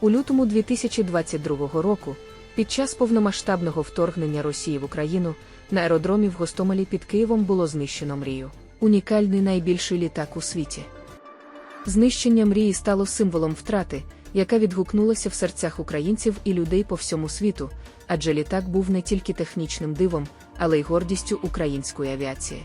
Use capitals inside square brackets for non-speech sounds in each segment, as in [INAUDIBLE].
У лютому 2022 року, під час повномасштабного вторгнення Росії в Україну, на аеродромі в Гостомелі під Києвом було знищено мрію. Унікальний найбільший літак у світі. Знищення мрії стало символом втрати, яка відгукнулася в серцях українців і людей по всьому світу, адже літак був не тільки технічним дивом, але й гордістю української авіації.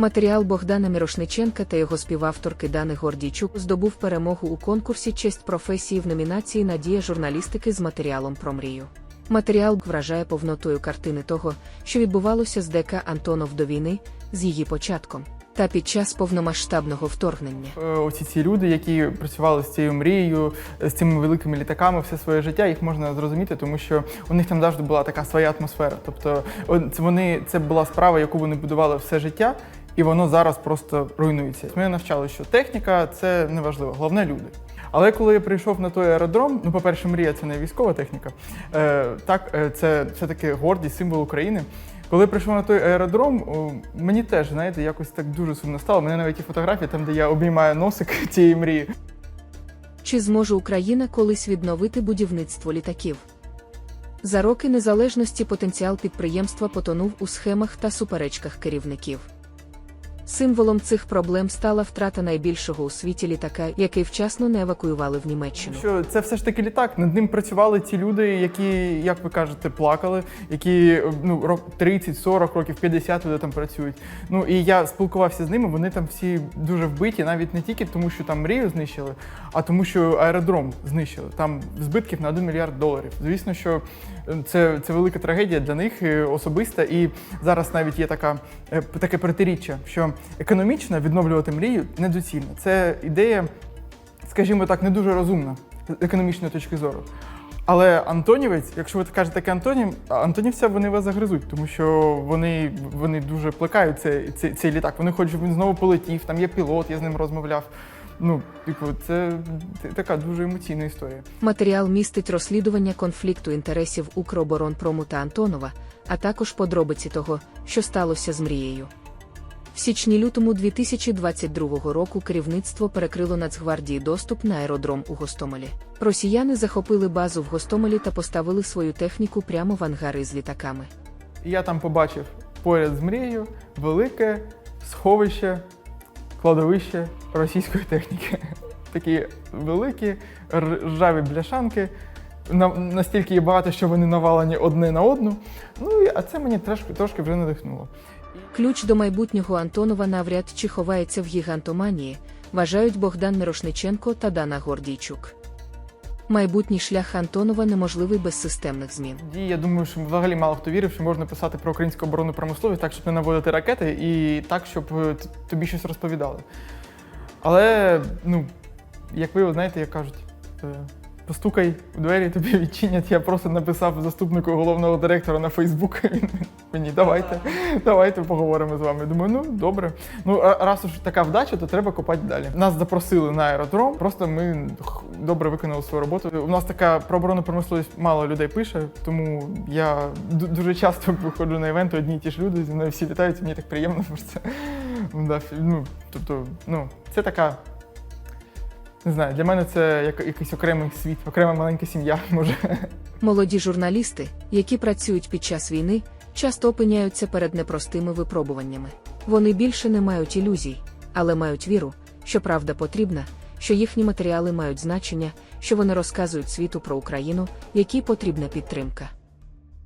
Матеріал Богдана Мірошниченка та його співавторки Дани Гордійчук здобув перемогу у конкурсі Честь професії в номінації Надія журналістики з матеріалом про мрію. Матеріал вражає повнотою картини того, що відбувалося з ДК Антонов до війни, з її початком, та під час повномасштабного вторгнення. Е, Оці ці люди, які працювали з цією мрією, з цими великими літаками все своє життя, їх можна зрозуміти, тому що у них там завжди була така своя атмосфера. Тобто це вони це була справа, яку вони будували все життя, і воно зараз просто руйнується. Мене навчали, що техніка це не важливо, головне люди. Але коли я прийшов на той аеродром, ну, по-перше, мрія це не військова техніка, е, так, е, це все-таки гордість, символ України. Коли прийшов на той аеродром, мені теж, знаєте, якось так дуже сумно стало. Мене навіть є фотографії там, де я обіймаю носик [LAUGHS] цієї мрії. Чи зможе Україна колись відновити будівництво літаків? За роки незалежності потенціал підприємства потонув у схемах та суперечках керівників. Символом цих проблем стала втрата найбільшого у світі літака, який вчасно не евакуювали в Німеччину. Що це все ж таки літак. Над ним працювали ті люди, які, як ви кажете, плакали, які ну рок 30, 40 років, 50 люди там працюють. Ну і я спілкувався з ними. Вони там всі дуже вбиті, навіть не тільки тому, що там мрію знищили, а тому, що аеродром знищили. Там збитків на 1 мільярд доларів. Звісно, що е, це, це велика трагедія для них е, особиста. І зараз навіть є така е, таке протиріччя, що економічно відновлювати мрію недоцільно. Це ідея скажімо так, не дуже розумна з економічної точки зору. Але Антонівець, якщо ви кажете таке Антонів, Антонівця вони вас загризуть, тому що вони, вони дуже плекають цей, цей, цей літак. Вони хочуть, щоб він знову полетів, там є пілот, я з ним розмовляв. Ну, типу, це така дуже емоційна історія. Матеріал містить розслідування конфлікту інтересів Укроборонпрому та Антонова, а також подробиці того, що сталося з мрією. В січні-лютому 2022 року керівництво перекрило Нацгвардії доступ на аеродром у Гостомелі. Росіяни захопили базу в Гостомелі та поставили свою техніку прямо в ангари з літаками. Я там побачив поряд з мрією велике сховище, кладовище російської техніки. [LAUGHS] Такі великі ржаві бляшанки. Настільки є багато, що вони навалені одне на одну. Ну, а це мені трошки, трошки вже надихнуло. Ключ до майбутнього Антонова навряд чи ховається в гігантоманії, вважають Богдан Мирошниченко та Дана Гордійчук. Майбутній шлях Антонова неможливий без системних змін. Я думаю, що взагалі мало хто вірив, що можна писати про українську оборонну промисловість так, щоб не наводити ракети, і так, щоб е, тобі щось розповідали. Але, ну, як ви знаєте, як кажуть, е, постукай у двері, тобі відчинять. Я просто написав заступнику головного директора на Фейсбук. [LAUGHS] Він мені давайте, давайте поговоримо з вами. Думаю, ну добре. Ну раз уж така вдача, то треба копати далі. Нас запросили на аеродром. Просто ми добре виконали свою роботу. У нас така про оборонну промисловість мало людей пише, тому я дуже часто виходжу на івенти, одні й ті ж люди, зі мною всі вітаються, мені так приємно, це ну, тобто, ну, це така. Не знаю, для мене це як якийсь окремий світ, окрема маленька сім'я, [LAUGHS] може. Молоді журналісти, які працюють під час війни, часто опиняються перед непростими випробуваннями. Вони більше не мають ілюзій, але мають віру, що правда потрібна, що їхні матеріали мають значення, що вони розказують світу про Україну, якій потрібна підтримка.